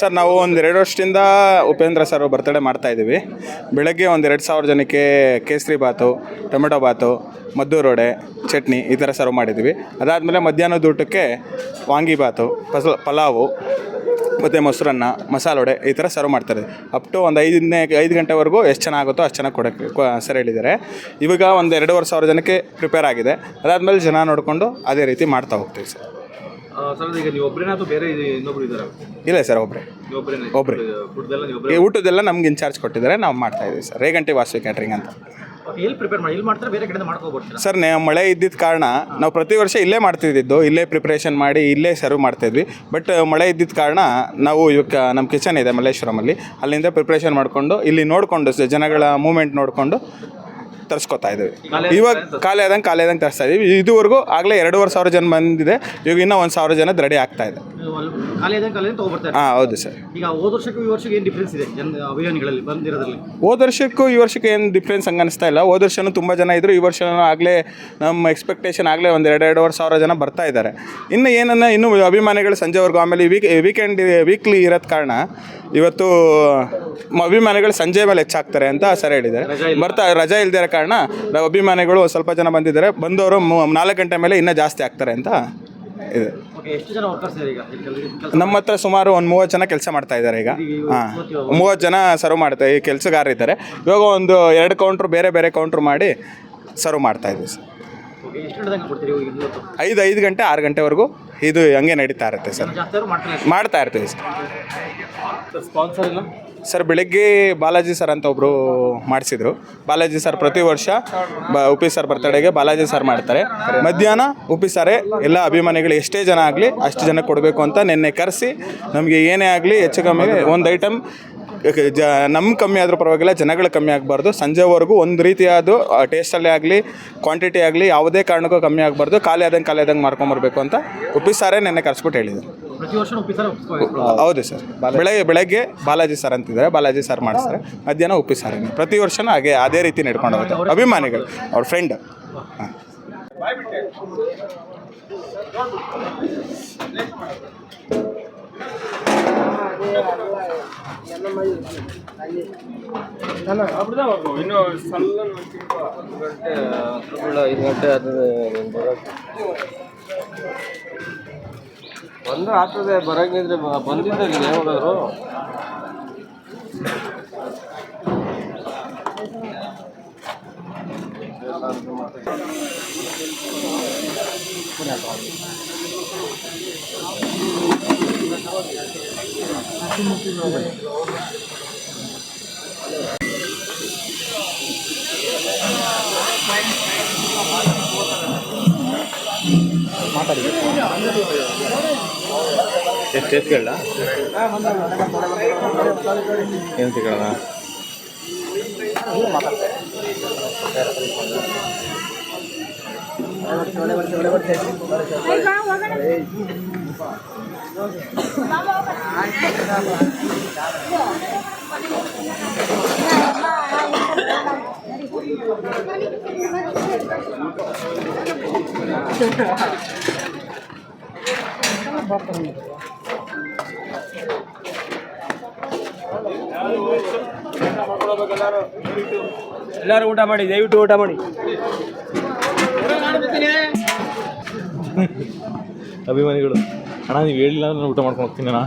Sir, ನಾವು ಒಂದು ಎರಡು ವರ್ಷದಿಂದ ಉಪೇಂದ್ರ ಸರ್ ಬರ್ತಡೇ ಮಾಡ್ತಾ ಇದ್ದೀವಿ ಬೆಳಗ್ಗೆ ಒಂದು ಎರಡು ಸಾವಿರ ಜನಕ್ಕೆ ಕೇಸರಿ ಬಾತು, ಟೊಮೆಟೊ ಬಾತು ಮದ್ದು ವಡೆ, ಚಟ್ನಿ ಈ ಥರ ಸರ್ವ್ ಮಾಡಿದ್ದೀವಿ ಅದಾದಮೇಲೆ ಮಧ್ಯಾಹ್ನದ ಊಟಕ್ಕೆ ವಾಂಗಿಬಾತು ಪಸ ಪಲಾವು ಮತ್ತು ಮೊಸರನ್ನ ಮಸಾಲೆ ವಡೆ ಈ ಥರ ಸರ್ವ್ ಮಾಡ್ತಾರೆ. ಅಪ್ ಟು ಒಂದು ಐದನೇ ಐದು ಗಂಟೆವರೆಗೂ ಎಷ್ಟು ಚೆನ್ನಾಗುತ್ತೋ ಅಷ್ಟು ಚೆನ್ನಾಗಿ ಕೊಡೋಕ್ಕೆ ಸರ್ ಹೇಳಿದ್ದಾರೆ. ಇವಾಗ ಒಂದು ಎರಡೂವರೆ ಸಾವಿರ ಜನಕ್ಕೆ ಪ್ರಿಪೇರ್ ಆಗಿದೆ. ಅದಾದಮೇಲೆ ಜನ ನೋಡಿಕೊಂಡು ಅದೇ ರೀತಿ ಮಾಡ್ತಾ ಹೋಗ್ತೀವಿ ಸರ್. ಸರ್ ಈಗ ನೀವು ಒಬ್ಬರೇನಾ ಅಥವಾ ಬೇರೆ ಇದು ಇನ್ನೊಬ್ರು ಇದ್ದಾರಾ? ಇಲ್ಲ ಸರ್ ಒಬ್ಬರೇ ಒಬ್ಬರೇ ಈ ಊಟದೆಲ್ಲ ನಮ್ಗೆ ಇನ್ಚಾರ್ಜ್ ಕೊಟ್ಟಿದ್ದಾರೆ ನಾವು ಮಾಡ್ತಾ ಇದ್ದೀವಿ ಸರ್. ರೇಗಂಟಿ ವಾಸವಿ ಕ್ಯಾಟ್ರಿಂಗ್ ಅಂತ. ಎಲ್ಲಿ ಪ್ರಿಪೇರ್ ಮಾಡಿ ಇಲ್ಲಿ ಮಾಡ್ತಾರೆ ಬೇರೆ ಕಡೆಯಿಂದ ಮಾಡ್ಕೋಬೋದು ಸರ್ ನೇ ಮಳೆ ಇದ್ದಿದ್ದ ಕಾರಣ ನಾವು ಪ್ರತಿ ವರ್ಷ ಇಲ್ಲೇ ಮಾಡ್ತಿದ್ದಿದ್ದು ಇಲ್ಲೇ ಪ್ರಿಪ್ರೇಷನ್ ಮಾಡಿ ಇಲ್ಲೇ ಸರ್ವ್ ಮಾಡ್ತಿದ್ವಿ. ಬಟ್ ಮಳೆ ಇದ್ದಿದ್ದ ಕಾರಣ ನಾವು ಇವಾಗ ನಮ್ಮ ಕಿಚನ್ ಇದೆ ಮಲ್ಲೇಶ್ವರಮಲ್ಲಿ ಅಲ್ಲಿಂದ ಪ್ರಿಪ್ರೇಷನ್ ಮಾಡಿಕೊಂಡು ಇಲ್ಲಿ ನೋಡಿಕೊಂಡು ಜನಗಳ ಮೂಮೆಂಟ್ ನೋಡಿಕೊಂಡು ತರಿಸ್ಕೊತಾ ಇದ್ದೀವಿ. ಇವಾಗ ಖಾಲಿ ಆದಂಗೆ ಖಾಲಿ ಆದಂಗೆ ತರಿಸ್ತಾ ಇದೀವಿ ಇದುವರೆಗೂ ಆಗಲೇ ಎರಡೂವರೆ ಸಾವಿರ ಜನ ಬಂದಿದೆ. ಇವಾಗ ಇನ್ನೂ ಒಂದು ಸಾವಿರ ಜನದ ರೆಡಿ ಆಗ್ತಾ ಇದೆ. ಹಾಂ ಹೌದು ಸರ್. ಈಗ ಹೋದ ವರ್ಷಕ್ಕೂ ಈ ವರ್ಷಕ್ಕೆ ಏನು ಡಿಫ್ರೆನ್ಸ್ ಇದೆ? ಅಭಿಯಾನಿಗಳಲ್ಲಿ ಬಂದಿರೋದ್ರಲ್ಲಿ? ಹೋದ ವರ್ಷಕ್ಕೂ ಈ ವರ್ಷಕ್ಕೆ ಏನು ಡಿಫ್ರೆನ್ಸ್ ಹಂಗೆ ಅನಿಸ್ತಾ ಇಲ್ಲ. ಹೋದ ವರ್ಷನೂ ತುಂಬ ಜನ ಇದ್ದರು ಈ ವರ್ಷ ಆಗಲೇ ನಮ್ಮ ಎಕ್ಸ್ಪೆಕ್ಟೇಷನ್ ಆಗಲೇ ಒಂದು ಎರಡು ಎರಡುವರೆ ಸಾವಿರ ಜನ ಬರ್ತಾ ಇದ್ದಾರೆ. ಇನ್ನು ಏನನ್ನ ಇನ್ನು ಅಭಿಮಾನಿಗಳು ಸಂಜೆವರೆಗೂ ಆಮೇಲೆ ವೀಕ್ ವೀಕೆಂಡ್ ವೀಕ್ಲಿ ಇರೋದ್ ಕಾರಣ ಇವತ್ತು ಅಭಿಮಾನಿಗಳು ಸಂಜೆ ಮೇಲೆ ಹೆಚ್ಚಾಗ್ತಾರೆ ಅಂತ ಸರ್ ಹೇಳಿದ್ದಾರೆ. ಬರ್ತಾ ರಜಾ ಇಲ್ದಿರೋ ಕಾರಣ ನಾವು ಅಭಿಮಾನಿಗಳು ಸ್ವಲ್ಪ ಜನ ಬಂದಿದ್ದಾರೆ. ಬಂದವರು ನಾಲ್ಕು ಗಂಟೆ ಮೇಲೆ ಇನ್ನೂ ಜಾಸ್ತಿ ಆಗ್ತಾರೆ ಅಂತ ಇದೆ. ಎಷ್ಟು ಜನ ವರ್ಕರ್ಸ್ ಇದೆ ಈಗ ಕೆಲಸ ನಮ್ಮ ಹತ್ರ ಸುಮಾರು ಒಂದು ಮೂವತ್ತು ಜನ ಕೆಲಸ ಮಾಡ್ತಾ ಇದ್ದಾರೆ ಈಗ. ಹಾಂ. ಮೂವತ್ತು ಜನ ಸರ್ವ್ ಮಾಡ್ತಾ ಈ ಕೆಲಸಗಾರ ಇದ್ದಾರೆ. ಇವಾಗ ಒಂದು ಎರಡು ಕೌಂಟ್ರು ಬೇರೆ ಬೇರೆ ಕೌಂಟ್ರು ಮಾಡಿ ಸರ್ವ್ ಮಾಡ್ತಾ ಇದ್ದೀವಿ ಸರ್. ಐದು ಐದು ಗಂಟೆ ಆರು ಗಂಟೆವರೆಗೂ ಇದು ಹಂಗೆ ನಡೀತಾ ಇರುತ್ತೆ ಸರ್. ಮಾಡ್ತಾ ಇರ್ತೀವಿ ಸರ್ ಸರ್, ಬೆಳಗ್ಗೆ ಬಾಲಾಜಿ ಸರ್ ಅಂತ ಒಬ್ಬರು ಮಾಡಿಸಿದ್ರು. ಬಾಲಾಜಿ ಸರ್ ಪ್ರತಿ ವರ್ಷ ಬ, ಉಪಿ ಸರ್ ಬರ್ತಡೆಗೆ ಬಾಲಾಜಿ ಸರ್ ಮಾಡ್ತಾರೆ. ಮಧ್ಯಾಹ್ನ ಉಪಿ ಸರೇ ಎಲ್ಲ ಅಭಿಮಾನಿಗಳು ಎಷ್ಟೇ ಜನ ಆಗಲಿ ಅಷ್ಟು ಜನ ಕೊಡಬೇಕು ಅಂತ ನಿನ್ನೆ ಕರೆಸಿ ನಮಗೆ ಏನೇ ಆಗಲಿ ಹೆಚ್ಚು ಕಮ್ಮಿ ಒಂದು ಐಟಮ್ ಜ ನಮ್ಮ ಕಮ್ಮಿ ಆದರೂ ಪರವಾಗಿಲ್ಲ ಜನಗಳು ಕಮ್ಮಿ ಆಗಬಾರ್ದು. ಸಂಜೆವರೆಗೂ ಒಂದು ರೀತಿಯಾದ ಟೇಸ್ಟಲ್ಲೇ ಆಗಲಿ ಕ್ವಾಂಟಿಟಿ ಆಗಲಿ ಯಾವುದೇ ಕಾರಣಕ್ಕೂ ಕಮ್ಮಿ ಆಗಬಾರ್ದು. ಖಾಲಿ ಆದಂಗೆ ಖಾಲಿ ಆದಂಗೆ ಮಾಡ್ಕೊಂಬರ್ಬೇಕು ಅಂತ ಉಪ್ಪಿಸಾರೇ ಸಾರೇ ನೆನ್ನೆ ಕರೆಸ್ಬಿಟ್ಟು ಹೇಳಿದೆ ಹೌದು ಸರ್. ಬೆಳಗ್ಗೆ ಬೆಳಗ್ಗೆ ಬಾಲಾಜಿ ಸರ್ ಅಂತಿದ್ದಾರೆ. ಬಾಲಾಜಿ ಸರ್ ಮಾಡಿಸ್ತಾರೆ. ಮಧ್ಯಾಹ್ನ ಉಪ್ಪಿ ಸರ್. ಪ್ರತಿ ವರ್ಷನೂ ಹಾಗೆ ಅದೇ ರೀತಿ ನಡ್ಕೊಂಡು ಹೋಗುತ್ತೆ. ಅಭಿಮಾನಿಗಳು ಅವ್ರ ಫ್ರೆಂಡ್ ಹಾಂ. ಐದು ಗಂಟೆ ಬಂದ್ರೆ ಆಗ್ತದೆ ಬರಂಗಿದ್ರೆ ಬಂದಿದ್ದಲ್ಲಿ ಯಾವಾಗಾದ್ರು ಎಷ್ಟು ಎಷ್ಟು ಕೇಳ ಏನು ಸಿಗೋಣ ಎಲ್ಲರೂ ಊಟ ಮಾಡಿ ದಯವಿಟ್ಟು ಊಟ ಮಾಡಿ. ಅಭಿಮಾನಿಗಳು. ಅಣ್ಣ ನೀವು ಹೇಳಿಲ್ಲ ಅಂದ್ರೆ ಊಟ ಮಾಡ್ಕೊಂಡು ಹೋಗ್ತೀನಿ ಅಣ್ಣ.